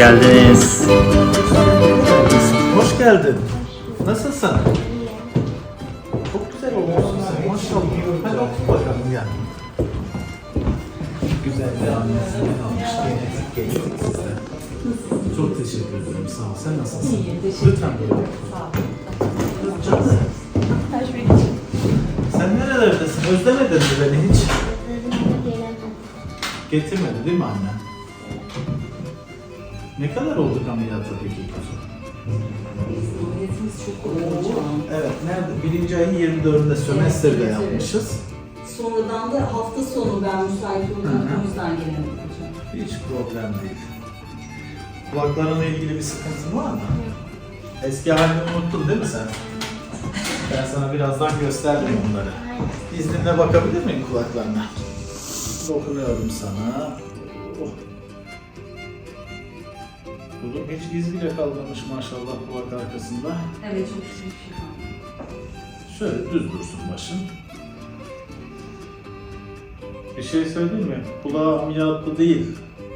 geldiniz. Hoş geldin. Nasılsın? Çok güzel olmuşsun sen. Maşallah. Hadi otur bakalım gel. Güzel bir annesini almış. Genetik genetik sizde. Çok teşekkür ederim. Sağ ol. Sen nasılsın? İyiyim, teşekkür Lütfen buyurun. Sağ şey için. Sen nerelerdesin? Özlemedin mi beni hiç? Getirmedi değil mi annen? Ne kadar olduk ameliyata peki? Ameliyatımız çok an. Evet, nerede? Birinci ayın 24'ünde sömestrde Evet, yapmışız. Sonradan da hafta sonu ben müsait Hı oldum. hı. O yüzden gelemedim hocam. Hiç problem değil. Kulaklarınla ilgili bir sıkıntın var mı? Eski halini unuttun değil mi sen? Ben sana birazdan gösterdim onları. İzninle bakabilir miyim kulaklarına? Dokunuyorum sana. Oh. Kuzum hiç iz bile kalmamış maşallah kulak arkasında. Evet çok şükür bir şey. Şöyle düz dursun başın. Bir şey söyleyeyim mi? Kulağı ameliyatlı değil.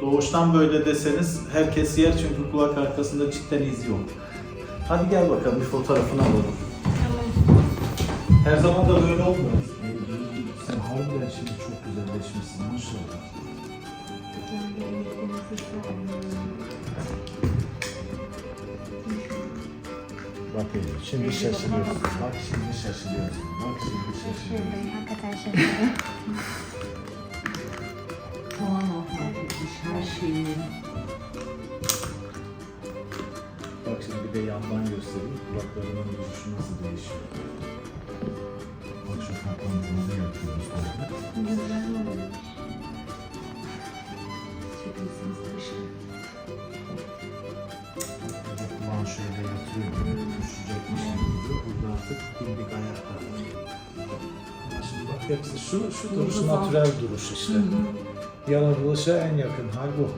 Doğuştan böyle deseniz herkes yer çünkü kulak arkasında cidden iz yok. Hadi gel bakalım bir fotoğrafını alalım. Her zaman da böyle olmuyor. Sen harbiden şimdi çok güzelleşmişsin maşallah. Bak Eylül, şimdi şaşırıyorsun. Bak şimdi şaşırıyorsun. Bak şimdi şaşırıyorsun. Hakikaten şaşırdım. Etmiş her şeyi. Bak şimdi bir de yandan göstereyim. Kulaklarının duruşu nasıl değişiyor. Bak şu kapağımızı yapıyoruz artık dimdik. Ama Şimdi bak hepsi şu, şu duruş natürel duruş işte. Yaratılışa en yakın hal bu.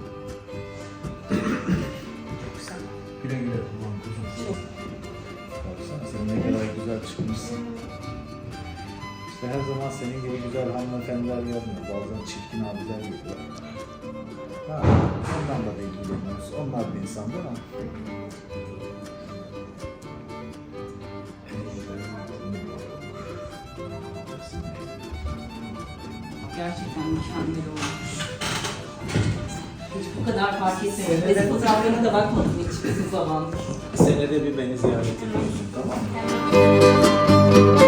Çok güzel. Güle güle kullan kuzum. Baksana sen ne kadar güzel çıkmışsın. İşte her zaman senin gibi güzel hanımefendiler gelmiyor. Bazen çirkin abiler geliyor. Ha, onlarla da ilgileniyoruz. Onlar da insan değil Gerçekten mükemmel olmuş. Hiç bu kadar fark etmedim. Senede- Bezi fotoğraflarına da bakmadım hiç uzun zamandır. Senede bir beni ziyaret ediyorsun tamam mı?